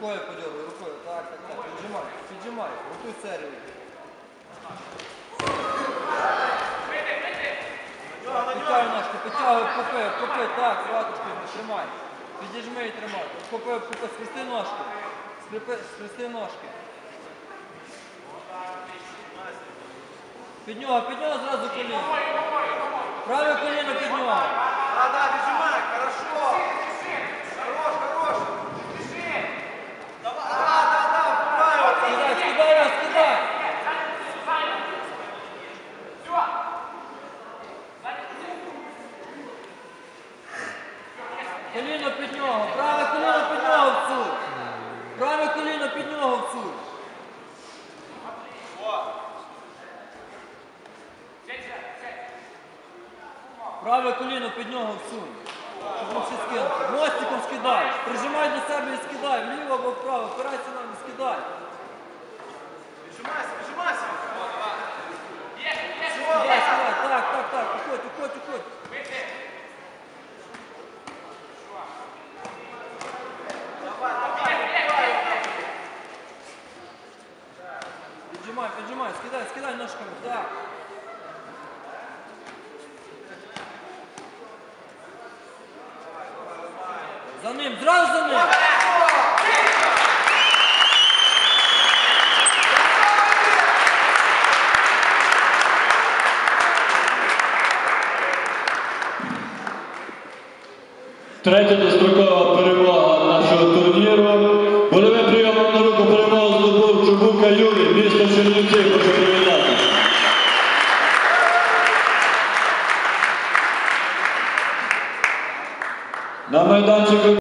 Рукою подергай, рукою. Так, так, так. Піджимай, піджимай. Готуй серію. Підтягуй ножки, підтягуй, попи, попи, так, латочкою тримай. Підіжми і тримай. Попи, попи, скрести ножки. Скрести ножки. Під нього, під нього зразу коліно. Праве коліно Коліно під нього, праве коліно під нього в цю. Праве коліно під нього в цю. Праве коліно під нього скинути. Мостиком скидай. Прижимай до себе і скидай. Вліво або вправо. Опирайся нам і скидай. Бежимайся, бежимайся. Скидай, скидай. Так, так, так. Уходь, уходь, уходь. Піджимай, піджимай, скидай, скидай ножками. Так. За ним, зразу за ним. Третя дострокова перемога нашого турніру. Бойовим прийомом на руку перемогу здобув Чубука Юрій, місто Чернівці. Прошу привітати. На майданчику